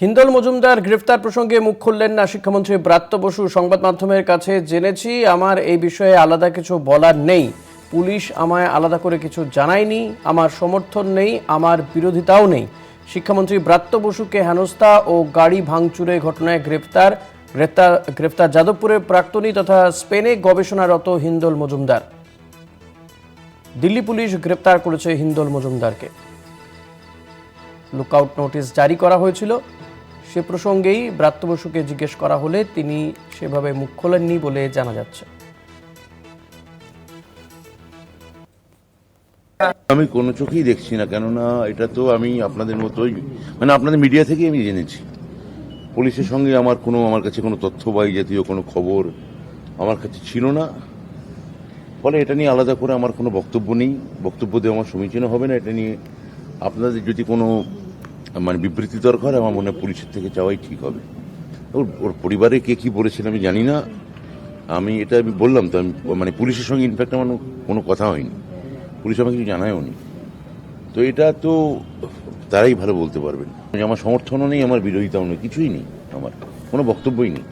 হিন্দল মজুমদার গ্রেফতার প্রসঙ্গে মুখ খুললেন না শিক্ষামন্ত্রী ব্রাত্য বসু। সংবাদ মাধ্যমের কাছে জেনেছি, আমার এই বিষয়ে আলাদা কিছু বলার নেই। পুলিশ আমায় আলাদা করে কিছু জানায়নি, আমার সমর্থন নেই, আমার বিরোধিতাও নেই। শিক্ষামন্ত্রী ব্রাত্য বসুকে হেনস্থা ও গাড়ি ভাঙচুরে ঘটনায় গ্রেফতার গ্রেফতার গ্রেফতার যাদবপুরের প্রাক্তনী তথা স্পেনে গবেষণারত হিন্দল মজুমদার। দিল্লি পুলিশ গ্রেপ্তার করেছে হিন্দল মজুমদারকে। লুকআউট নোটিশ জারি করা হয়েছিল। সে প্রসঙ্গেই ব্রাত্য বসুকে জিজ্ঞেস করা হলে তিনি সেভাবে মুখ খোলেননি বলে জানা যাচ্ছে। আমি কোনো চোখেই দেখছি না, কেননা এটা তো আমি আপনাদের মতোই মানে আপনাদের মিডিয়া থেকেই আমি জেনেছি। পুলিশের সঙ্গে আমার কোনো, আমার কাছে কোনো তথ্য বা জাতীয় কোনো খবর আমার কাছে ছিল না। ফলে এটা নিয়ে আলাদা করে আমার কোনো বক্তব্য নেই। বক্তব্য দেওয়া আমার সমীচীন হবে না। এটা নিয়ে আপনাদের যদি কোনো মানে বিবৃতি দরকার, আমার মনে হয় পুলিশের থেকে চাওয়াই ঠিক হবে। ওর ওর পরিবারে কে কী বলেছেন আমি জানি না। আমি এটা আমি বললাম তো, আমি মানে পুলিশের সঙ্গে ইনফ্যাক্ট আমার কোনো কথা হয়নি। পুলিশ আমাকে কিছু জানায়ও নি। তো এটা তো তারাই ভালো বলতে পারবেন। আমার সমর্থনও নেই, আমার বিরোধিতাও নেই, কিছুই নেই আমার, কোনো বক্তব্যই নেই।